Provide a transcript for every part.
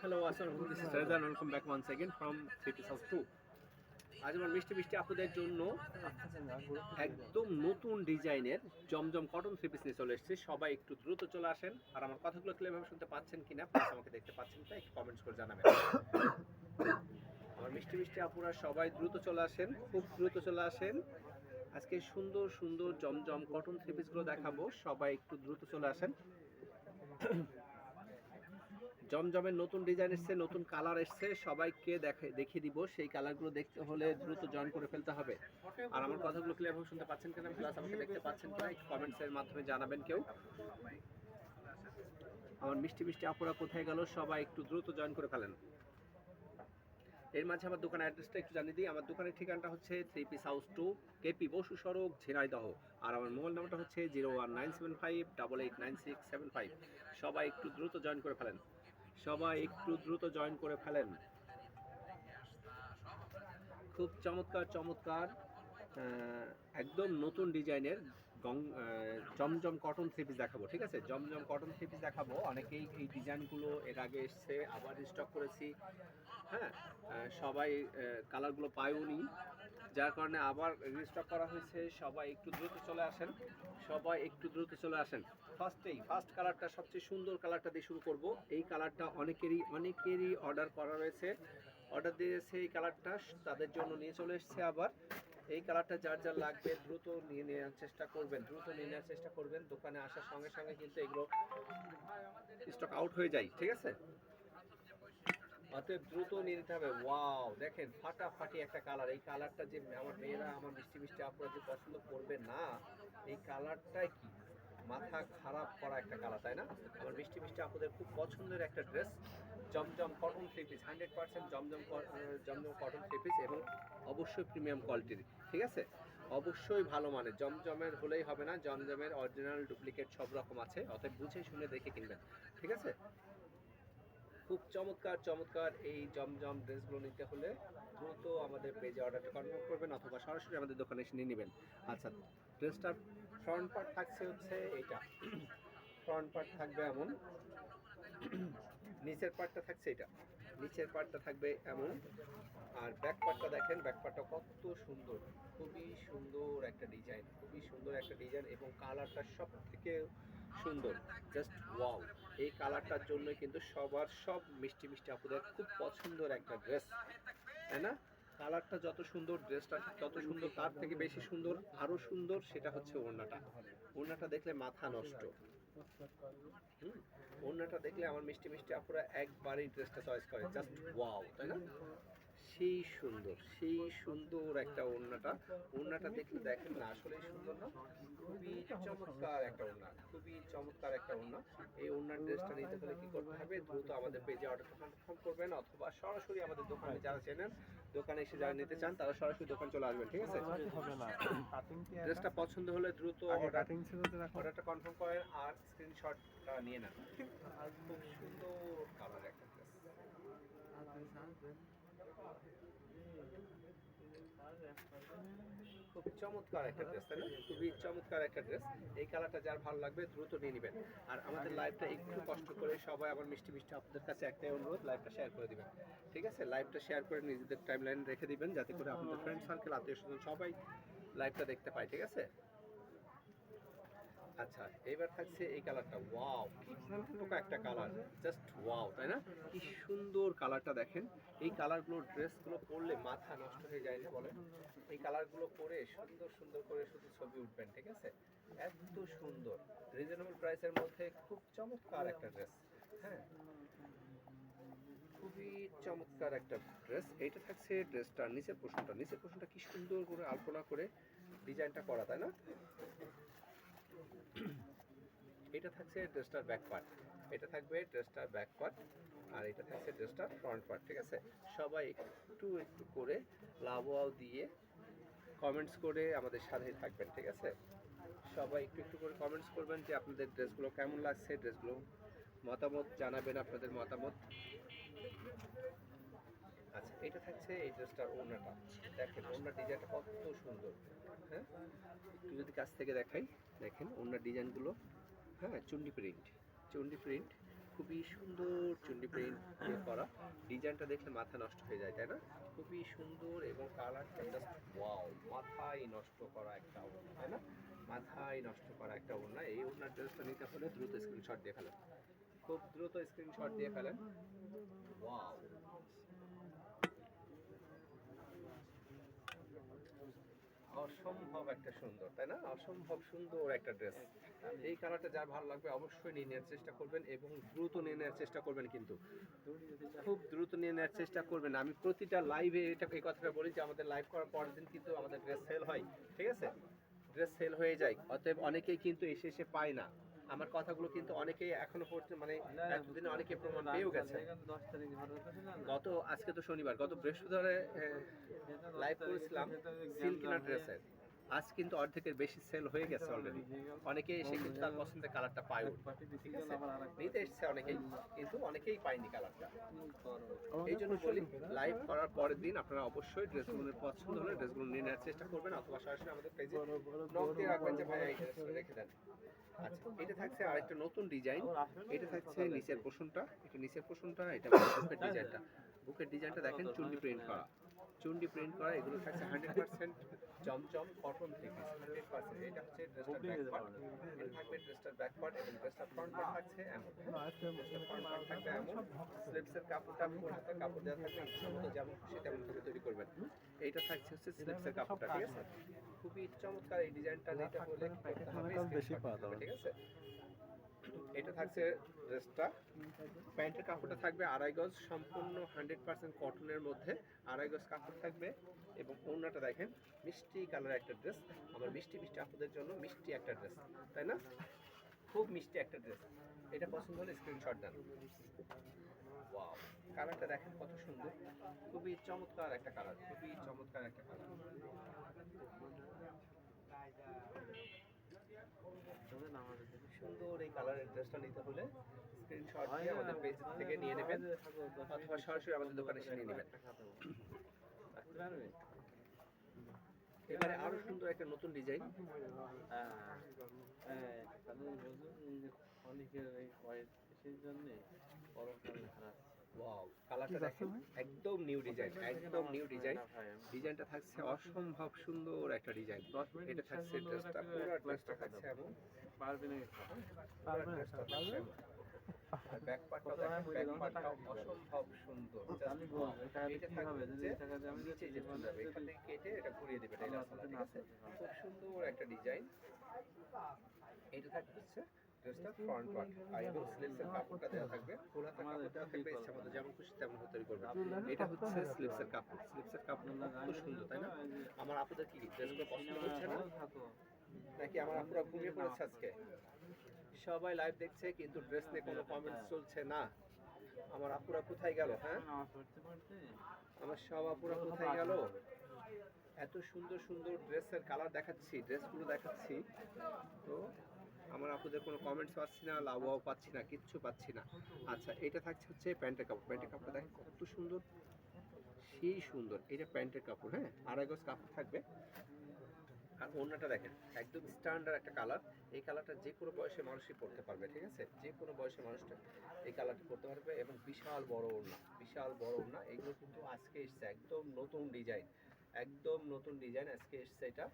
Hello আসসালামু আলাইকুম welcome back one second from city south to আজ আমার মিষ্টি মিষ্টি আপুদের জন্য একদম নতুন ডিজাইনের জমজম কটন থ্রি পিস নিয়ে চলে এসেছি। সবাই একটু দ্রুত চলে আসেন। আর আমার কথাগুলো ক্লিয়ারভাবে শুনতে পাচ্ছেন কিনা প্লাস আমাকে দেখতে পাচ্ছেন কিনা, একটু কমেন্টস করে জানাবেন। আমার মিষ্টি মিষ্টি আপুরা, সবাই দ্রুত চলে আসেন, খুব দ্রুত চলে আসেন। আজকে সুন্দর সুন্দর জমজম কটন থ্রি পিসগুলো দেখাবো। সবাই একটু দ্রুত চলে আসেন। জমজমের নতুন ডিজাইন এসছে, নতুন কালার এসছে, সবাইকে দেখে, দেখিয়ে দিব। সেই কালারগুলো দেখতে হলে দ্রুত জয়েন করে ফেলতে হবে। আর আমার কথাগুলো ক্লিয়ারভাবে শুনতে পাচ্ছেন কিনা প্লাস আমাকে দেখতে পাচ্ছেন কিনা কমেন্টসের মাধ্যমে জানাবেন কেউ। আমার মিষ্টি মিষ্টি আপুরা কোথায় গেল, সবাই একটু দ্রুত জয়েন করে ফেলেন। এর মাঝে আমার দোকানের অ্যাড্রেসটা একটু জানিয়ে দিই। আমার দোকানের ঠিকানাটা হচ্ছে three piece house two KP Basu সড়ক ঝিনাইদহ আর আমার মোবাইল নাম্বারটা হচ্ছে zero one nine seven five double eight nine six seven five সবাই একটু দ্রুত জয়েন করে ফেলেন। সবাই একটু দ্রুত জয়েন করে ফেলেন। খুব চমৎকার চমৎকার একদম নতুন ডিজাইনের গং জমজম কটন থ্রি পিস দেখাবো, ঠিক আছে? জমজম কটন থ্রি পিস দেখাবো। অনেকেই এই ডিজাইনগুলো এর আগে এসছে, আবার স্টক করেছি। হ্যাঁ সবাই কালারগুলো পায়ওনি যার কারণে আবার রিস্টক করা হয়েছে। সবাই একটু দ্রুত চলে আসেন। সবাই একটু দ্রুত চলে আসেন। ফার্স্টেই ফার্স্ট কালারটা সবচেয়ে সুন্দর কালারটা দিয়ে শুরু করব। এই কালারটা অনেকেরই অনেকেরই অর্ডার করা রয়েছে। অর্ডার দিয়েছে এই কালারটা তাদের জন্য নিয়ে চলে এসেছে আবার। এই কালারটা যার যার লাগবে দ্রুত নিয়ে নেওয়ার চেষ্টা করবেন, দ্রুত নিয়ে নেওয়ার চেষ্টা করবেন। দোকানে আসার সঙ্গে সঙ্গে কিন্তু এগুলো স্টক আউট হয়ে যায়, ঠিক আছে? অতএব দ্রুত নিয়ে নিতে হবে। ওয়াও দেখেন ফাটাফাটি একটা কালার এই কালারটা যে আমার মেয়েরা, আমার মিষ্টি মিষ্টি আপনারা যে পছন্দ করবে না, এই কালারটাই কি? মাথা খারাপ করা একটা কালার তাই না? আমার মিষ্টি মিষ্টি আপনাদের খুব পছন্দের একটা dress Zamzam cotton three piece hundred percent Zamzam Zamzam cotton three piece এবং অবশ্যই প্রিমিয়াম কোয়ালিটির ঠিক আছে? অবশ্যই ভালো মানে জমজমের হলেই হবে না, জমজমের অরিজিনাল ডুপ্লিকেট সব রকম আছে। অতএব বুঝে শুনে দেখে কিনবেন। ঠিক আছে? খুব চমৎকার চমৎকার এই জমজম ড্রেসগুলো নিতে হলে দ্রুত আমাদের পেজে অর্ডারটা কনফার্ম করবেন অথবা সরাসরি আমাদের দোকানে এসে নিয়ে নেবেন। আচ্ছা ড্রেসটার ফ্রন্ট পার্ট থাকছে হচ্ছে এইটা। ফ্রন্ট পার্ট থাকবে এমন। নিচের পার্টটা থাকছে এটা নিচের পার্টটা থাকবে এমন। আর ব্যাক পার্টটা দেখেন ব্যাক পার্টটা কত সুন্দর। খুবই সুন্দর একটা ডিজাইন খুবই সুন্দর একটা ডিজাইন এবং কালারটা সব থেকে সুন্দর। জাস্ট ওয়াও এই কালারটার জন্য কিন্তু সবার সব মিষ্টি মিষ্টি আপুদের খুব পছন্দের একটা ড্রেস তাই না? কালারটা যত সুন্দর ড্রেসটা তত সুন্দর, তার থেকে বেশি সুন্দর আরও সুন্দর সেটা হচ্ছে ওড়নাটা। ওড়নাটা দেখলে মাথা নষ্ট। ওড়নাটা দেখলে আমার মিষ্টি মিষ্টি আপুরা একবারই ড্রেসটা চয়েস করে। জাস্ট ওয়াও তাই না? সেই সুন্দর সেই সুন্দর একটা ওড়নাটা। ওড়নাটা দেখলে দেখেন না আসলেই সুন্দর না খুবই চমৎকার একটা ওড়না খুবই চমৎকার একটা ওড়না। এই ওড়নার ড্রেসটা নিতে হলে কি করতে হবে? দ্রুত আমাদের পেজে অর্ডারটা কনফার্ম করবেন অথবা সরাসরি আমাদের দোকানে যারা চেনেন দোকানে এসে যারা নিতে চান তারা সরাসরি দোকান চলে আসবেন ঠিক আছে? ড্রেসটা পছন্দ হলে দ্রুত অর্ডার অর্ডারটা কনফার্ম করেন আর স্ক্রিনশটটা নিয়ে নেন। আর খুব সুন্দর কালার একটা ড্রেস খুব চমৎকার একটা ড্রেস তাই না? খুবই চমৎকার একটা ড্রেস এই কালারটা যার ভালো লাগবে দ্রুত নিয়ে নেবেন। আর আমাদের লাইভটা একটু কষ্ট করে সবাই আবার মিষ্টি মিষ্টি আপনাদের কাছে একটাই অনুরোধ লাইভটা শেয়ার করে দিবেন। ঠিক আছে? লাইভটা শেয়ার করে নিজেদের টাইম লাইন রেখে দিবেন, যাতে করে আপনাদের ফ্রেন্ড সার্কেল আত্মীয় স্বজন সবাই লাইভটা দেখতে পায়, ঠিক আছে? আচ্ছা এবার থাকছে এই কালারটা। ওয়াও কি ফুটফুটে একটা কালার। জাস্ট ওয়াও তাই না? কি সুন্দর কালারটা দেখেন। এই কালারগুলো ড্রেসগুলো পরলে মাথা নষ্ট হয়ে যায় না বলেন। এই কালারগুলো পরে সুন্দর সুন্দর করে শুধু ছবি উঠবেন, ঠিক আছে? এত সুন্দর। রিজনেবল প্রাইসের মধ্যে খুব চমৎকার একটা ড্রেস হ্যাঁ? খুবই চমৎকার একটা ড্রেস এইটা থাকছে ড্রেসটার নিচের পোষণটা নিচের পোষণটা কি সুন্দর করে আলপনা করে ডিজাইনটা করা, তাই না? এটা থাকছে ড্রেসটার ব্যাক পার্ট। এটা থাকবে ড্রেসটার ব্যাক পার্ট আর এটা থাকছে ড্রেসটার ফ্রন্ট পার্ট, ঠিক আছে? সবাই একটু একটু করে লাভ ওয়াও দিয়ে কমেন্টস করে আমাদের সাথে থাকবেন, ঠিক আছে? সবাই একটু একটু করে কমেন্টস করবেন যে আপনাদের ড্রেসগুলো কেমন লাগছে, ড্রেসগুলো মতামত জানাবেন আপনাদের মতামত। আচ্ছা এটা থাকছে এই ড্রেসটার ওড়নাটা। দেখেন, ওড়নার ডিজাইনটা কত সুন্দর হ্যাঁ? একটু যদি কাছ থেকে দেখাই, দেখেন, ওড়নার ডিজাইনগুলো হ্যাঁ চুন্ডি প্রিন্ট চুন্ডি প্রিন্ট খুবই সুন্দর চুন্ডি প্রিন্ট দিয়ে করা। ডিজাইনটা দেখলে মাথা নষ্ট হয়ে যায়, তাই না? খুবই সুন্দর এবং কালারটা জাস্ট ওয়াও মাথায় নষ্ট করা একটা ওড়না, তাই না? মাথায় নষ্ট করা একটা ওড়না। এই ওড়নার ড্রেসটা নিতে হলে দ্রুত স্ক্রিনশট দিয়ে ফেলেন। খুব দ্রুত স্ক্রিনশট দিয়ে ফেলেন। ওয়াও অসম্ভব একটা সুন্দর, তাই না? অসম্ভব সুন্দর একটা ড্রেস এই কালারটা যার ভালো লাগবে অবশ্যই নিয়ে নেওয়ার চেষ্টা করবেন এবং দ্রুত নিয়ে নেওয়ার চেষ্টা করবেন কিন্তু। খুব দ্রুত নিয়ে নেওয়ার চেষ্টা করবেন। আমি প্রতিটা লাইভে এটা এই কথাটা বলি যে আমাদের লাইভ করার পরের দিন কিন্তু আমাদের ড্রেস সেল হয়, ঠিক আছে? ড্রেস সেল হয়ে যায়, অতএব অনেকেই কিন্তু এসে এসে পায় না। আমার কথাগুলো কিন্তু অনেকেই এখনও পর্যন্ত মানে এতদিনে অনেকে প্রমাণ পেয়েও গেছে। গত আজকে তো শনিবার গত বৃহস্পতিবারে লাইভ করেছিলাম সিল্কিনা ড্রেসের। আজ কিন্তু অর্ধেকের বেশি সেল হয়ে গেছে অলরেডি অনেকে এসে কিন্তু তার পছন্দের কালারটা পায় ঠিক আছে? নিতে এসছে অনেকেই কিন্তু অনেকেই পায়নি কালারটা এই জন্য বলি লাইভ করার পরের দিন আপনারা অবশ্যই ড্রেসগুলো পছন্দ হলে ড্রেসগুলো নিয়ে নেওয়ার চেষ্টা করবেন অথবা সরাসরি আমাদের পেজে নক দিয়ে রাখবেন যে ভাই এই ড্রেসটা রেখে দেন। আচ্ছা এটা থাকছে আরেকটা নতুন ডিজাইন এটা থাকছে নিচের পোষণটা। এটা নিচের পোষণটা এটা বুকের ডিজাইনটা বুকের ডিজাইনটা দেখেন চুন্ডি প্রিন্ট করা। চুন্ডি প্রিন্ট করা এগুলো থাকছে হান্ড্রেড পার্সেন্ট জমজম কটন থেকে হান্ড্রেড পার্সেন্ট এটা হচ্ছে ড্রেসটার ব্যাক পার্ট এটা থাকবে ড্রেসটার ব্যাক পার্ট এবং ড্রেসটার ফ্রন্ট পার্ট থাকছে এমন। ড্রেসটার ফ্রন্ট পার্ট থাকবে এমন। স্লিপসের কাপড়টা আপনি হাতে কাপড় দেওয়া থাকবে ইচ্ছা মতো যেমন খুশি তেমন করে তৈরি করবেন। এইটা থাকছে হচ্ছে স্লিপসের কাপড়টা ঠিক আছে? খুবই চমৎকার এই ডিজাইনটা পাওয়া যাবে। ঠিক আছে? এটা থাকছে ড্রেসটা প্যান্টের কাপড়টা থাকবে আড়াই গজ, সম্পূর্ণ হান্ড্রেড পার্সেন্ট কটনের মধ্যে আড়াই গজ কাপড় থাকবে এবং ওড়নাটা দেখেন, মিষ্টি কালার একটা ড্রেস আমার মিষ্টি মিষ্টি আপুদের জন্য মিষ্টি একটা ড্রেস তাই না? খুব মিষ্টি একটা ড্রেস এটা পছন্দ হলে স্ক্রিনশট দেন। ওয়াও কালারটা দেখেন কত সুন্দর। খুবই চমৎকার একটা কালার খুবই চমৎকার একটা কালার সুন্দর এই কালারের ড্রেসটা নিতে হলে স্ক্রিনশট দিয়ে আমাদের পেজ থেকে নিয়ে নেবেন। অথবা সরাসরি আমাদের দোকানে এসে নিয়ে নেবেন। এবারে আরও সুন্দর একটা নতুন ডিজাইন অনেকের সেই জন্যে জন্য পরকাল খারাপ। ওয়াও কালারটা দেখেন? একদম নিউ ডিজাইন একদম নিউ ডিজাইন ডিজাইনটা থাকছে অসম্ভব সুন্দর একটা ডিজাইন এটা থাকছে ড্রেসটা পুরো ড্রেসটা থাকছে এমন। পারবে না পুরো ড্রেসটা থাকছে আর ব্যাক পার্টটা দেখেন ব্যাক পার্টটা অসম্ভব সুন্দর। আমি বলব এটা এটা যদি টাকা আমি নিচে যে যাবে এখান থেকে কেটে এটা ঘুরিয়ে দেবে এটা ঠিক আছে? খুব সুন্দর একটা ডিজাইন এটা থাকছে ড্রেসটা ফ্রন্ট পার্ট আর এবং স্লিভসের কাপড়টা দেওয়া থাকবে। ফুল হাতের কাপড় থাকবে ইচ্ছা মতো যেমন খুশি তেমন তৈরি করবে এটা হচ্ছে স্লিভসের কাপড়। স্লিভসের কাপড় কত সুন্দর তাই না? আমার আপুদের কি ড্রেসগুলো পছন্দ হচ্ছে না? নাকি আমার আপুরা ঘুমিয়ে পড়েছে আজকে? সবাই লাইভ দেখছে কিন্তু ড্রেস নিয়ে কোনো কমেন্টস চলছে না। আমার আপুরা কোথায় গেল হ্যাঁ? আমার সব আপুরা কোথায় গেল? এত সুন্দর সুন্দর ড্রেসের কালার দেখাচ্ছি ড্রেসগুলো দেখাচ্ছি। আপুদের কোনো কমেন্টস পাচ্ছি না লাভও পাচ্ছি না, কিচ্ছু পাচ্ছি না। আচ্ছা এটা থাকছে হচ্ছে প্যান্টের কাপড়। প্যান্টের কাপড় দেখেন কত সুন্দর, সেই সুন্দর। এটা প্যান্টের কাপড় হ্যাঁ? আড়াই গজ কাপড় থাকবে। আর ওড়নাটা দেখেন, একদম স্ট্যান্ডার্ড একটা কালার এই কালারটা যে কোনো বয়সের মানুষই পরতে পারবে, ঠিক আছে? যে কোনো বয়সের মানুষটা এই কালারটা পরতে পারবে এবং বিশাল বড় ওড়না, বিশাল বড় ওড়না। এগুলো কিন্তু আজকে এসছে, একদম নতুন ডিজাইন একদম নতুন ডিজাইন আজকে এসছে এটা,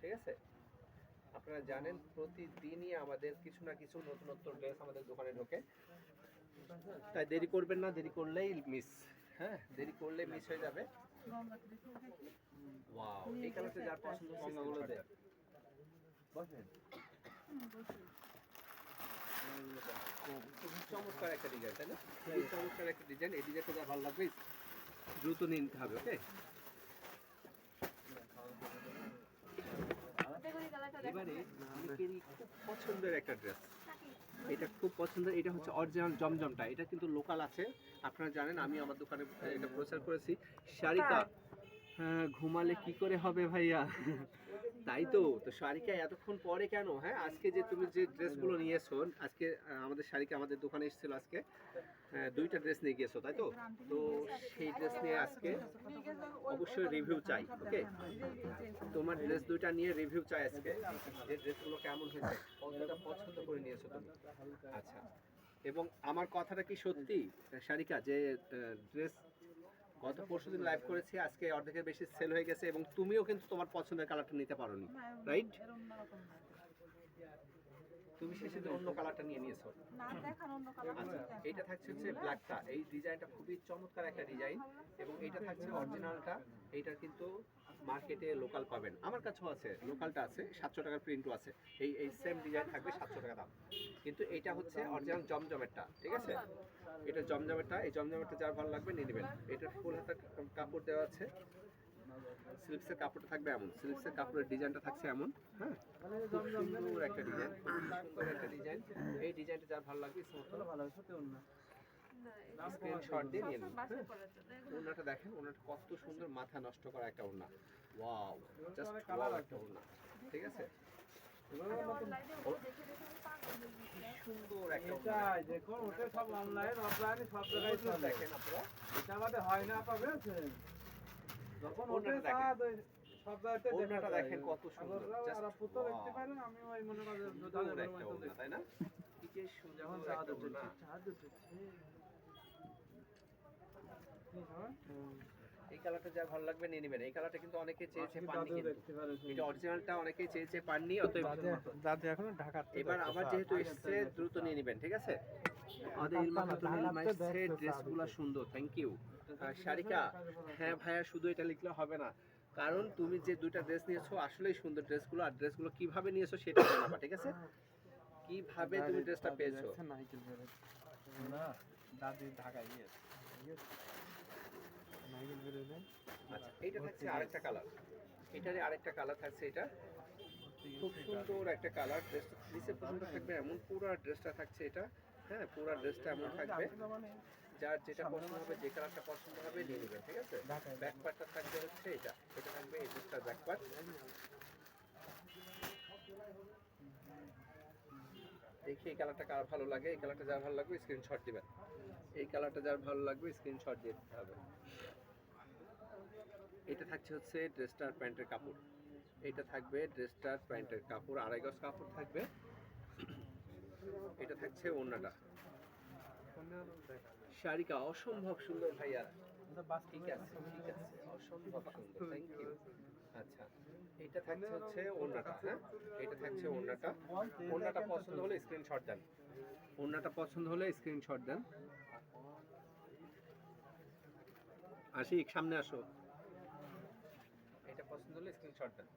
ঠিক আছে? আপনারা জানেন প্রতিদিনই আমাদের কিছু না কিছু নতুনত্ব ড্রেস আমাদের দোকানে ঢোকে। তাই দেরি করবেন না দেরি করলেই মিস হ্যাঁ? দেরি করলে মিস হয়ে যাবে। ওয়াও এই কালারটা যার পছন্দ মঙ্গাগুলো দেয় চমৎকার একটা ডিজাইন তাই না? চমৎকার একটা ডিজাইন এই ডিজাইনটা যা ভালো লাগবে দ্রুত নিতে হবে ওকে এবারে অনেকেরই খুব পছন্দের একটা ড্রেস এটা খুব পছন্দের এটা হচ্ছে অরিজিনাল জমজমটা। এটা কিন্তু লোকাল আছে। আপনারা জানেন আমি আমার দোকানে এটা প্রচার করেছি। শারিকা হ্যাঁ ঘুমালে কি করে হবে ভাইয়া? তাই তো? তো শারিকা এতক্ষণ পরে কেন? হ্যাঁ আজকে যে তুমি যে ড্রেসগুলো নিয়েছো আজকে আমাদের শারিকা আমাদের দোকানে এসেছিল আজকে দুইটা ড্রেস নিয়ে গিয়েছো, তাই তো? তো সেই ড্রেস নিয়ে আজকে অবশ্যই রিভিউ চাই ওকে তোমার ড্রেস দুইটা নিয়ে রিভিউ চাই আজকে, যে ড্রেসগুলো কেমন হয়েছে, কতটা পছন্দ করে নিয়েছো তুমি? আচ্ছা এবং আমার কথাটা কি সত্যি? শারিকা, যে ড্রেস গত পরশু দিন লাইভ করেছি আজকে অর্ধেকের বেশি সেল হয়ে গেছে এবং তুমিও কিন্তু তোমার পছন্দের কালারটা নিতে পারোনি রাইট তুমি শেষে অন্য কালারটা নিয়ে নিয়েছো। আচ্ছা এইটা থাকছে হচ্ছে ব্ল্যাকটা এই ডিজাইনটা খুবই চমৎকার একটা ডিজাইন এবং এটা থাকছে অরিজিনালটা এইটা কিন্তু মার্কেটে লোকাল পাবেন। আমার কাছেও আছে লোকালটা আছে, সাতশো টাকার প্রিন্টও আছে। এই এই সেম ডিজাইন থাকবে সাতশো টাকা দাম। কিন্তু এইটা হচ্ছে অরিজিনাল জমজমেরটা, ঠিক আছে? এটা জমজমেরটা, এই জমজমেরটা যার ভালো লাগবে নিয়ে নেবেন। এটা ফুল হাতা কাপড় দেওয়া আছে। সিল্কসের কাপড়টা থাকবে এমন। সিল্কসের কাপড়ের ডিজাইনটা থাকছে এমন হ্যাঁ? খুব সুন্দর একটা ডিজাইন একটা ডিজাইন এই ডিজাইনটা যার ভালো লাগবে স্ক্রিনশট দিয়ে নিয়ে নিন। ওনাটা দেখেন ওনাটা কত সুন্দর মাথা নষ্ট করা একটা ওনা ওয়াও জাস্ট কালার একটা ওনা ঠিক আছে। সুন্দর একটা দেখুন ওটা সব অনলাইন অফলাইন সব জায়গায় দেখেন আপনারা। এটা আমাদের হয় না পাবে যখন ওড়নাটা দেখেন। যায়। দেখেন কত সুন্দর, আগররা পুতো দেখতে পারেন আমি ওই মনে ওড়না তাই না? কি সুন্দর যখন একটা চাঁদ উঠেছে ওড়না। চাঁদ উঠেছে কি হয়? এই কালারটা যার ভালো লাগবে নিয়ে নেবেন। এই কালারটা কিন্তু অনেকে চেয়েছে পাননি। এটা অরিজিনালটা অনেকেই চেয়েছে পাননি অতএব দাদু এখনও ঢাকাতে এবার আবার যেহেতু এসছে দ্রুত নিয়ে নেবেন ঠিক আছে? আমাদের ইলমা খাতুন ইলমা এসছে ড্রেসগুলো সুন্দর থ্যাংক ইউ শারিকা হ্যাঁ ভাইয়া শুধু এটা লিখলে হবে না। কারণ তুমি যে দুইটা ড্রেস নিয়েছো আসলেই সুন্দর ড্রেসগুলো আর ড্রেসগুলো কীভাবে নিয়েছো সেটা জানাবা ঠিক আছে? কীভাবে তুমি ড্রেসটা পেয়েছ? না দাদি ঢাকায় গিয়েছে? আচ্ছা থাকছে আরেকটা কালার। আরেকটা কালার থাকছে এটা। খুব সুন্দর একটা কালার ড্রেসটা নিচে পর্যন্ত থাকবে এমন পুরো ড্রেসটা থাকছে এটা। হ্যাঁ পুরো ড্রেসটা এমন থাকবে। যার যেটা পছন্দ হবে যে কালারটা পছন্দ হবে নিয়ে নেবেন ঠিক আছে? থাকবে হচ্ছে এটা। এটা থাকবে এই পার্ট দেখি এই কালারটা কার ভালো লাগে। এই কালারটা যার ভালো লাগবে স্ক্রিনশট দিবেন। এই কালারটা যার ভালো লাগবে স্ক্রিনশট দিয়ে দিতে হবে। এটা থাকছে হচ্ছে ড্রেসটার প্যান্টের কাপড়। এটা থাকবে ড্রেসটার প্যান্টের কাপড়, আড়াই গজ কাপড় থাকবে। এটা থাকছে ওড়নাটা শারিকা অসম্ভব সুন্দর ভাইয়া। ঠিক আছে ঠিক আছে। অসম্ভব আচ্ছা এটা থাকছে হচ্ছে ওড়নাটা হ্যাঁ? এটা থাকছে ওড়নাটা ওড়নাটা পছন্দ হলে দেন। ওড়নাটা পছন্দ হলে স্ক্রিনশট দেন। আশিক সামনে আসো। পছন্দ হলে স্ক্রিনশট দেন।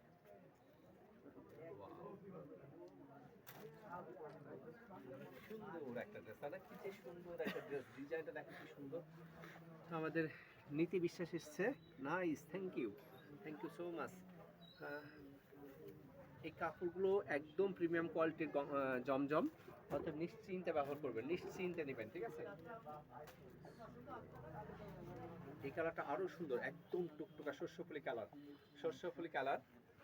ডিজাইনটা সুন্দর আমাদের নীতি বিশ্বাস এসছে। Nice thank you thank you so much এই কাপড়গুলো একদম প্রিমিয়াম কোয়ালিটির জমজম অর্থাৎ নিশ্চিন্তে ব্যবহার করবেন, নিশ্চিন্তে নেবেন, ঠিক আছে? এই কালারটা আরও সুন্দর, একদম টুকটুকা শস্যফুলি কালার। শস্যফুলি কালার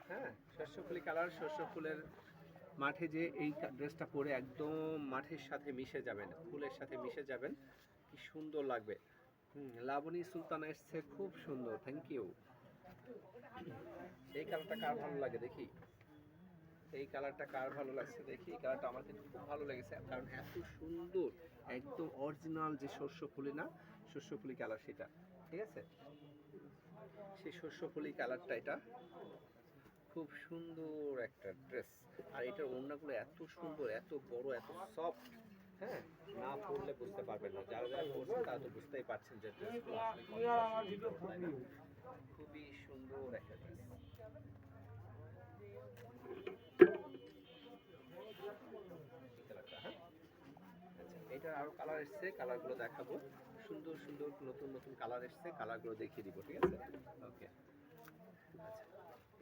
হ্যাঁ? শস্যফুলি কালার শস্য ফুলের মাঠে যে এই ড্রেসটা পরে একদম মাঠের সাথে মিশে যাবেন, ফুলের সাথে মিশে যাবেন, কি সুন্দর লাগবে। হুম, লাবণী সুলতানা এসছে, খুব সুন্দর থ্যাংক ইউ এই কালারটা কার ভালো লাগে দেখি? এই কালারটা কার ভালো লাগছে দেখি? এই কালারটা আমার কিন্তু খুব ভালো লেগেছে, কারণ এত সুন্দর, একদম অরিজিনাল যে শস্য না শস্য ফুলি কালার সেটা ঠিক আছে? সেই শস্য ফুলি কালারটা এটা। খুব সুন্দর একটা ড্রেস। আর এটার ওড়নাগুলো এত সুন্দর এত বড় এত সফট হ্যাঁ? না পড়লে বুঝতে পারবেন না। যারা যারা পড়ছেন তারা তো বুঝতেই পারছেন যে? খুবই সুন্দর একটা ড্রেস। হ্যাঁ? আচ্ছা, এটার আরও কালার এসছে কালারগুলো দেখাবো। সুন্দর সুন্দর নতুন নতুন কালার এসছে কালারগুলো দেখিয়ে দিব, ঠিক আছে? ওকে আচ্ছা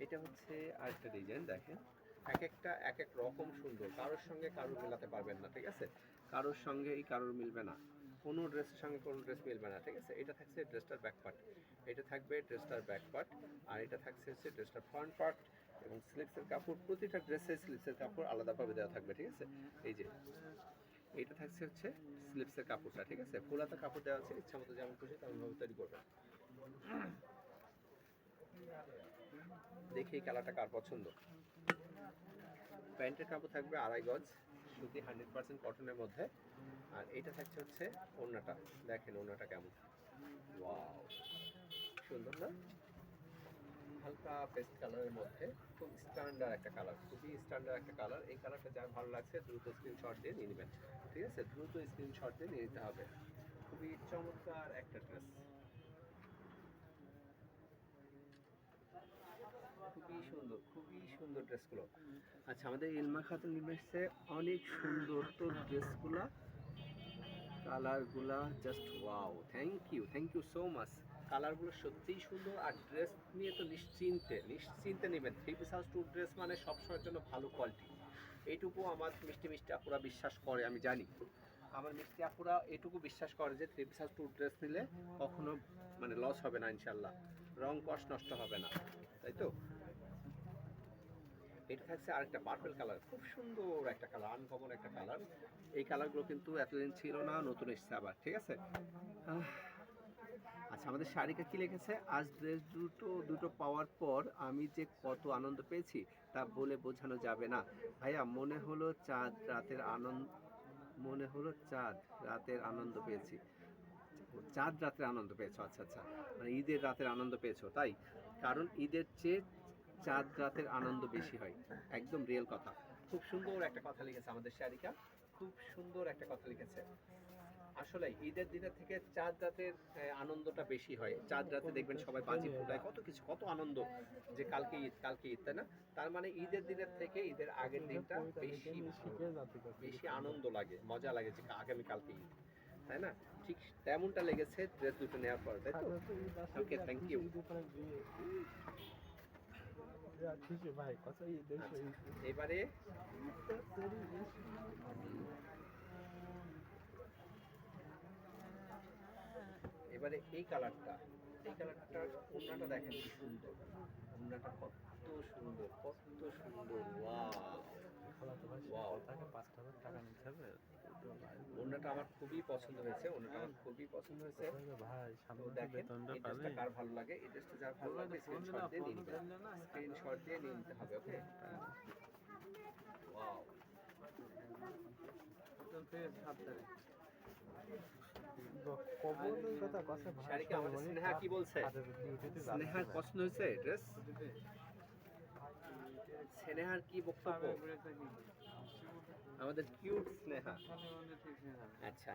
এটা হচ্ছে আরেকটা ডিজাইন দেখেন। এক একটা, এক এক রকম সুন্দর। কারোর সঙ্গে কারোর মেলাতে পারবেন না, ঠিক আছে? কারোর সঙ্গে কারোর মিলবে না। কোনো ড্রেসের সঙ্গে কোনো ড্রেস মিলবে না, ঠিক আছে? এটা থাকছে ড্রেসটার ব্যাক পার্ট এটা থাকবে ড্রেসটার ব্যাক পার্ট আর এটা থাকছে হচ্ছে ড্রেসটার ফ্রন্ট পার্ট এবং স্লিপসের কাপড়, প্রতিটা ড্রেসে স্লিপসের কাপড় আলাদাভাবে দেওয়া থাকবে, ঠিক আছে? এই যে এটা থাকছে হচ্ছে স্লিপসের কাপড়টা, ঠিক আছে? ফুলাতে কাপড় দেওয়া আছে, ইচ্ছা মতো যেমন খুশি তেমনভাবে তৈরি করবেন। দেখি কালারটা কার পছন্দ। প্যান্টের কাপড় থাকবে আড়াই গজ, সুতি হান্ড্রেড পার্সেন্ট কটনের মধ্যে। আর এটা থাকছে হচ্ছে ওড়নাটা। দেখেন ওড়নাটা কেমন। সুন্দর না? হালকা পেস্ট কালারের মধ্যে, খুব স্ট্যান্ডার্ড একটা কালার খুবই স্ট্যান্ডার্ড একটা কালার এই কালারটা যার ভালো লাগছে, দ্রুত স্ক্রিনশট দিয়ে নিয়ে নেবেন। ঠিক আছে? দ্রুত স্ক্রিনশট দিয়ে নিয়ে নিতে হবে। খুবই চমৎকার একটা ড্রেস খুবই সুন্দর খুবই সুন্দর ড্রেসগুলো আচ্ছা আমাদের ইলমা খাতুন নির্মাণে অনেক সুন্দর তো ড্রেসগুলো কালারগুলা just wow thank you thank you so much কালারগুলো সত্যিই সুন্দর আর ড্রেস নিয়ে তো নিশ্চিন্তে নিশ্চিন্তে নেবেন। Three piece house two dress মানে সবসময়ের জন্য ভালো কোয়ালিটি এইটুকু আমার মিষ্টি মিষ্টি আপুরা বিশ্বাস করে, আমি জানি। আমার মিষ্টি আপুরা এটুকু বিশ্বাস করে যে three piece house two dress নিলে কখনো মানে লস হবে না ইনশাল্লাহ রং কষ নষ্ট হবে না, তাই তো? এটা থাকছে আরেকটা পার্পল কালার খুব সুন্দর একটা কালার আনকমন একটা কালার এই কালারগুলো কিন্তু এতদিন ছিল না, নতুন এসছে আবার, ঠিক আছে? আচ্ছা আমাদের শাড়িকা কি লিখেছে? আজ ড্রেস দুটো দুটো পাওয়ার পর আমি যে কত আনন্দ পেয়েছি, তা বলে বোঝানো যাবে না। ভাইয়া, মনে হলো চাঁদ রাতের আনন্দ, মনে হলো চাঁদ রাতের আনন্দ পেয়েছি। চাঁদ রাতের আনন্দ পেয়েছ আচ্ছা আচ্ছা। মানে ঈদের রাতের আনন্দ পেয়েছ, তাই? কারণ ঈদের চেয়ে চাঁদ রাতের আনন্দ বেশি হয়। একদম রিয়েল কথা। খুব সুন্দর একটা কথা লিখেছে আমাদের শারিকা খুব সুন্দর একটা কথা লিখেছে। আসলে ঈদের দিনের থেকে চাঁদ রাতের আনন্দটা বেশি হয়। চাঁদ রাতে দেখবেন সবাই বাজি ফুটায়। কত কিছু কত আনন্দ যে কালকে ঈদ কালকে ঈদ তাই না? তার মানে ঈদের দিনের থেকে ঈদের আগের দিনটা বেশি বেশি আনন্দ লাগে মজা লাগে যে আগামী কালকে ঈদ তাই না? ঠিক তেমনটা লেগেছে ড্রেস দুটো নেওয়ার পর তাই তো? ওকে থ্যাংক ইউ আচ্ছা, এবারে? এবারে এই কালারটা এই কালারটা ওড়নাটা দেখেন কি সুন্দর। ওড়নাটা কত সুন্দর কত সুন্দর ওড়নাটা আমার খুবই পছন্দ হয়েছে, ওড়নাটা আমার খুবই পছন্দ হয়েছে। ভাই দেখেন কার ভালো লাগে? এই ড্রেসটা যার ভালো লাগবে স্ক্রিনশট দিয়ে নিবেন স্ক্রিনশট দিয়ে নিয়ে নিতে হবে ওকে ওয়াও। শারিকা আমাদের স্নেহা কি বলছে? স্নেহার পছন্দ হয়েছে ড্রেস স্নেহার কি বক্তব্য? আমাদের কিউট স্নেহা। আচ্ছা।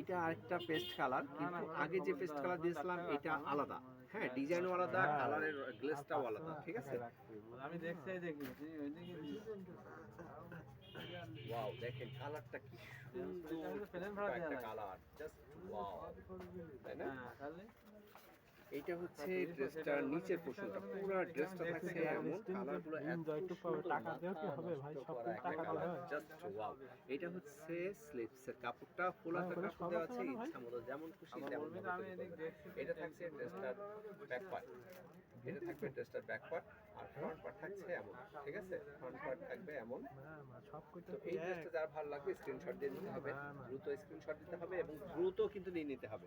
এটা আরেকটা পেস্ট কালার কিন্তু আগে যে পেস্ট কালার দিয়েছিলাম এটা আলাদা। হ্যাঁ ডিজাইনও আলাদা কালারের গ্লেসটাও আলাদা ঠিক আছে? আমি দেখছি দেখি ওয়াও দেখেন কালারটা কি সুন্দর। একটা কালার জাস্ট ওয়াও তাই না? এটা হচ্ছে ড্রেসটার নিচের পোর্শনটা পুরো ড্রেসটা থাকছে এমন কালারগুলো এত টাকা দিয়েও কি হবে ভাই? সব টাকা হয়? জাস্ট ওয়াও এটা হচ্ছে স্লিপসের কাপড়টা ফুল ওগুলো কাপড় দেওয়া আছে? ইচ্ছা মতো যেমন খুশি তেমন এটা থাকছে ড্রেসটার ব্যাক পার্ট এটা থাকবে ড্রেসটার ব্যাক পার্ট আর ফ্রন্ট পার্ট থাকছে এমন ঠিক আছে? ফ্রন্ট পার্ট থাকবে এমন। তো এই ড্রেসটা যার ভালো লাগবে স্ক্রিনশট দিয়ে নিতে হবে। দ্রুত স্ক্রিনশট দিতে হবে এবং দ্রুত কিন্তু নিয়ে নিতে হবে।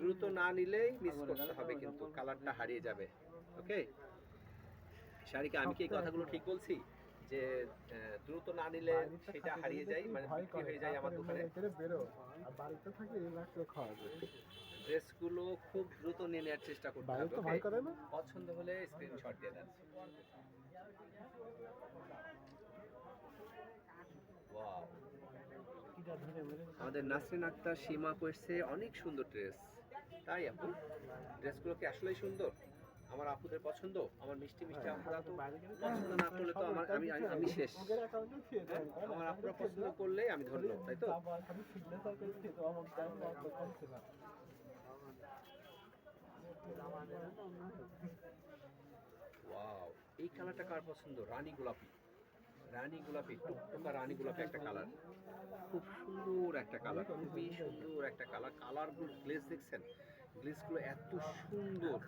দ্রুত না নিলেই মিস করতে হবে কিন্তু কালারটা হারিয়ে যাবে ওকে শারিকা আমি কি এই কথাগুলো ঠিক বলছি? যে দ্রুত না নিলে সেটা হারিয়ে যায় মানে বিক্রি হয়ে যায় আমার দোকানে। বেরো। আর বাড়িতে থাকি রিল্যাক্স খাওয়া যায়। ড্রেসগুলো খুব দ্রুত নিয়ে নেওয়ার চেষ্টা করতে হবে পছন্দ হলে স্ক্রিনশট দিয়ে দেন। আমাদের নাসরিন আক্তার সীমা করছে অনেক সুন্দর ড্রেস তাই আপু ড্রেসগুলো কি আসলেই সুন্দর? আমার আপুদের পছন্দ? আমার মিষ্টি মিষ্টি আপুরা তো পছন্দ না করলে তো আমার আমি আমি- শেষ। হ্যাঁ? আমার আপুরা পছন্দ করলে আমি ধরলো তাই তো? ওয়াও এই কালারটা কার পছন্দ? রানী গোলাপি। রানী গোলাপি, টুকটুকা রানী গোলাপি একটা কালার। খুব সুন্দর একটা কালার, খুবই সুন্দর একটা কালার। কালারগুলো গ্লেজ দেখছেন? গ্লেজগুলো এত সুন্দর।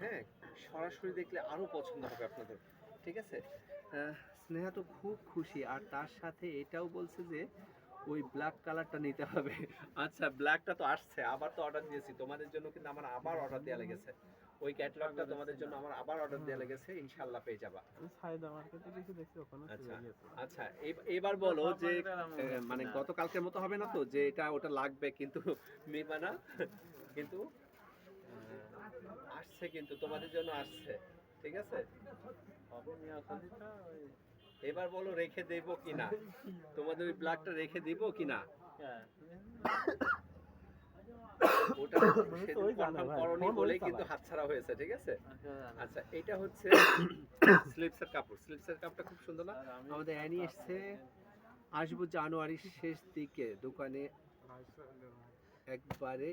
হ্যাঁ সরাসরি দেখলে আরও পছন্দ হবে আপনাদের। ঠিক আছে? স্নেহা তো খুব খুশি। আর তার সাথে এটাও বলছে যে ওই ব্ল্যাক কালারটা নিতে হবে। আচ্ছা ব্ল্যাকটা তো আসছে আবার তো অর্ডার দিয়েছি। তোমাদের জন্য কিন্তু আমার আবার অর্ডার দেওয়া লেগেছে। ওই ক্যাটালগটা তোমাদের জন্য আমার আবার অর্ডার দেওয়া লেগেছে ইনশাল্লাহ পেয়ে যাবা। সাইদা মার্কেটে কিছু দেখছি ওখানে আচ্ছা। আচ্ছা এবার বলো যে মানে। গতকালকের মতো হবে না তো? যে এটা ওটা লাগবে কিন্তু মেবা না? কিন্তু আসছে কিন্তু তোমাদের জন্য আসছে। ঠিক আছে? এবার বলো রেখে দেবো কিনা? তোমাদের ওই ব্ল্যাকটা রেখে দিব হ্যাঁ ওটা করনি কিন্তু হাতছাড়া হয়েছে ঠিক আছে? আচ্ছা এটা হচ্ছে স্লিপসের কাপড়। স্লিপসের কাপড়টা খুব সুন্দর না? আমাদের অ্যানি এসছে। আসব জানুয়ারির শেষ দিকে দোকানে। একবারে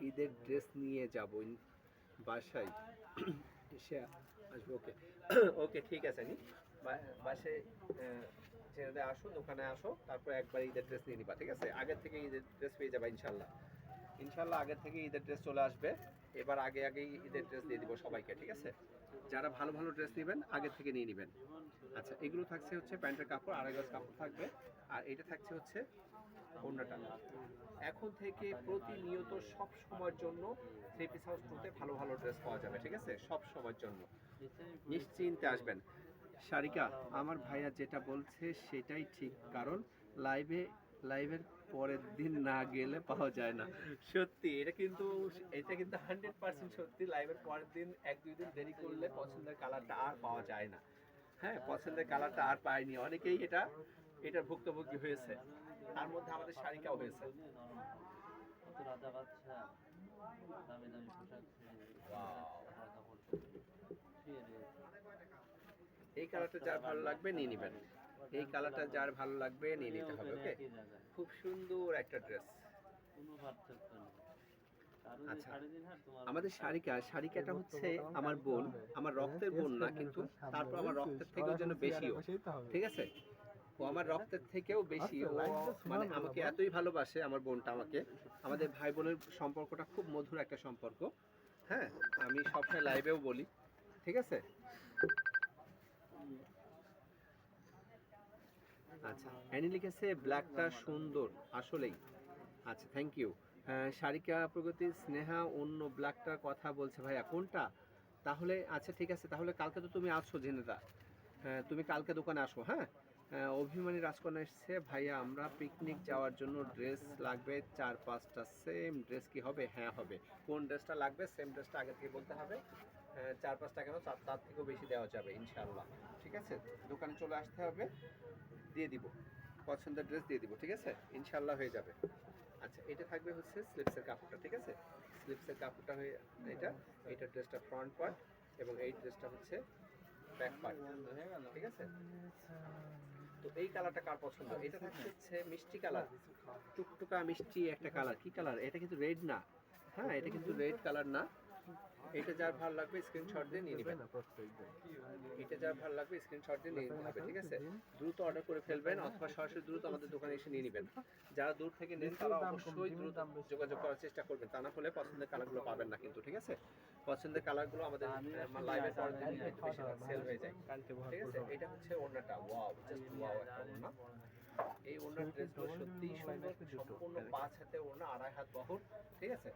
ঈদের ড্রেস নিয়ে যাব বাসায়। এসে আসব ওকে। ওকে ঠিক আছে নি? বা- বাসায় আহ, ছেড়ে আসো দোকানে আসো তারপর একবার ঈদের ড্রেস নিয়ে নিবা ঠিক আছে? আগের থেকে ঈদের ড্রেস পেয়ে যাবা ইনশাল্লাহ ইনশাল্লাহ আগের থেকে ঈদের ড্রেস চলে আসবে। এবার আগে আগেই ঈদের ড্রেস দিয়ে দিব সবাইকে ঠিক আছে? যারা ভালো ভালো ড্রেস নেবেন আগে থেকে নিয়ে নেবেন। আচ্ছা এগুলো থাকছে হচ্ছে প্যান্টের কাপড় আড়াই গজ কাপড় থাকবে। আর এটা থাকছে হচ্ছে অন্যটা এখন থেকে প্রতিনিয়ত সব সময়ের জন্য থ্রি পিস হাউস টুতে ভালো ভালো ড্রেস পাওয়া যাবে ঠিক আছে? সব সময়ের জন্য। নিশ্চিন্তে আসবেন। সারিকা আমার ভাইয়া যেটা বলছে সেটাই ঠিক কারণ লাইভে লাইভের পরের দিন না গেলে পাওয়া যায় না। সত্যি এটা কিন্তু এটা কিন্তু হান্ড্রেড পার্সেন্ট সত্যি লাইভের পরের দিন এক দুই দিন দেরি করলে পছন্দের কালারটা আর পাওয়া যায় না। হ্যাঁ পছন্দের কালারটা আর পায়নি অনেকেই এটা এটার ভুক্তভোগী হয়েছে। তার মধ্যে আমাদের শারিকাও হয়েছে। দামি দামি পোশাক এই কালারটা যার ভালো লাগবে নিয়ে নেবেন। এই কালারটা যার ভালো লাগবে নিয়ে নিতে হবে ওকে? খুব সুন্দর একটা ড্রেস। কোনো পার্থক্য নেই। আচ্ছা। আমাদের শারিকা শারিকাটা হচ্ছে আমার বোন আমার রক্তের বোন না কিন্তু তারপর আমার রক্তের থেকেও যেন বেশিও ঠিক আছে? ও আমার রক্তের থেকেও বেশি ও মানে আমাকে এতই ভালোবাসে আমার বোনটা আমাকে। আমাদের ভাই বোনের সম্পর্কটা খুব মধুর একটা সম্পর্ক। হ্যাঁ আমি সবসময় লাইভেও বলি। ঠিক আছে? আচ্ছা অ্যানি লিখেছে ব্ল্যাকটা সুন্দর, আসলেই। আচ্ছা থ্যাংক ইউ সারিকা প্রগতি, স্নেহা, অন্য ব্ল্যাকটার কথা বলছে ভাইয়া। কোনটা? তাহলে আচ্ছা ঠিক আছে, তাহলে কালকে তো তুমি আসছো জেনেদা তুমি কালকে দোকানে আসো হ্যাঁ? অভিমানী রাজকন্যা এসছে, ভাইয়া, আমরা পিকনিক যাওয়ার জন্য ড্রেস লাগবে, চার পাঁচটা সেম ড্রেস কি হবে? হ্যাঁ হবে। কোন ড্রেসটা লাগবে সেম ড্রেসটা আগে থেকে বলতে হবে। চার পাঁচটা কেন? তার থেকেও বেশি দেওয়া যাবে, ইনশাআল্লাহ। ঠিক আছে? দোকানে চলে আসতে হবে, দিয়ে দিব। পছন্দের ড্রেস দিয়ে দিব, ঠিক আছে? ইনশাআল্লাহ হয়ে যাবে। আচ্ছা এটা থাকবে হচ্ছে স্লিপসের কাপড়টা, ঠিক আছে? স্লিপসের কাপড়টা হয়ে, এটা এইটা ড্রেসটা ফ্রন্ট পার্ট এবং এই ড্রেসটা হচ্ছে ব্যাক পার্ট ঠিক আছে? তো এই কালারটা কার পছন্দ? এটা থাকছে হচ্ছে মিষ্টি কালার টুকটুকা মিষ্টি একটা কালার কি কালার এটা কিন্তু রেড না। হ্যাঁ এটা কিন্তু রেড কালার না। এটা যার ভালো লাগবে স্ক্রিনশট দিয়ে নিয়ে নেবেন। এটা যার ভালো লাগবে স্ক্রিনশট দিয়ে নিয়ে নিতে হবে ঠিক আছে? দ্রুত অর্ডার করে ফেলবেন অথবা সরাসরি দ্রুত আমাদের দোকানে এসে নিয়ে নেবেন। যারা দূর থেকে নেন তারা অবশ্যই দ্রুত যোগাযোগ করার চেষ্টা করবেন। তা না হলে পছন্দের কালারগুলো পাবেন না কিন্তু ঠিক আছে? পছন্দের কালারগুলো আমাদের লাইভে পরের দিন একটু বেশি সেল হয়ে যায়। ঠিক আছে? এটা হচ্ছে ওড়নাটা। ওয়াও জাস্ট ওয়াও একটা এই ওড়নার ড্রেসগুলো সত্যিই সুন্দর সম্পূর্ণ পাঁচ হাতে ওড়না আড়াই হাত বহর ঠিক আছে?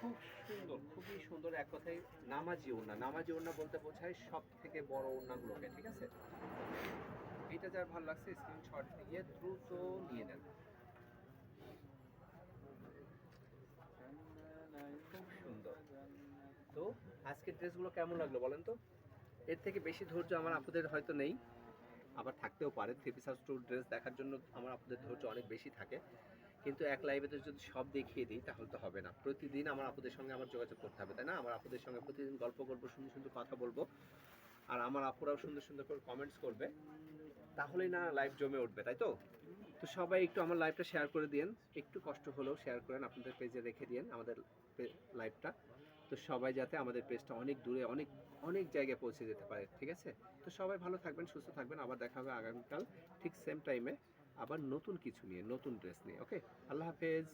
খুব সুন্দর, খুবই সুন্দর এক কথায় নামাজি ওড়না। নামাজি ওড়না বলতে বোঝায় সব থেকে বড় ওড়নাগুলোকে, ঠিক আছে? এটা যার ভালো লাগছে স্ক্রিনশট দিয়ে দ্রুত নিয়ে নেন। খুব সুন্দর। তো আজকের ড্রেসগুলো কেমন লাগল বলেন তো? এর থেকে বেশি ধৈর্য আমার আপুদের হয়তো নেই। আবার থাকতেও পারে থ্রি পিস হাউস টুর ড্রেস দেখার জন্য আমার আপনাদের ধৈর্য অনেক বেশি থাকে। কিন্তু এক লাইভে তো যদি সব দেখিয়ে দিই, তাহলে তো হবে না। প্রতিদিন আমার আপুদের সঙ্গে আমার যোগাযোগ করতে হবে, তাই না? আমার আপুদের সঙ্গে প্রতিদিন গল্প করব, সুন্দর সুন্দর কথা বলব। আর আমার আপুরাও সুন্দর সুন্দর করে কমেন্টস করবে। তাহলেই না লাইভ জমে উঠবে, তাই তো? তো সবাই একটু আমার লাইভটা শেয়ার করে দিন একটু কষ্ট হলেও শেয়ার করেন, আপনাদের পেজে রেখে দিন আমাদের লাইভটা তো সবাই যাতে আমাদের পেজটা অনেক দূরে, অনেক অনেক জায়গায় পৌঁছে যেতে পারে, ঠিক আছে? তো সবাই ভালো থাকবেন, সুস্থ থাকবেন। আবার দেখা হবে আগামীকাল ঠিক সেম টাইমে আবার নতুন কিছু নিয়ে নতুন ড্রেস নিয়ে ওকে আল্লাহ হাফেজ।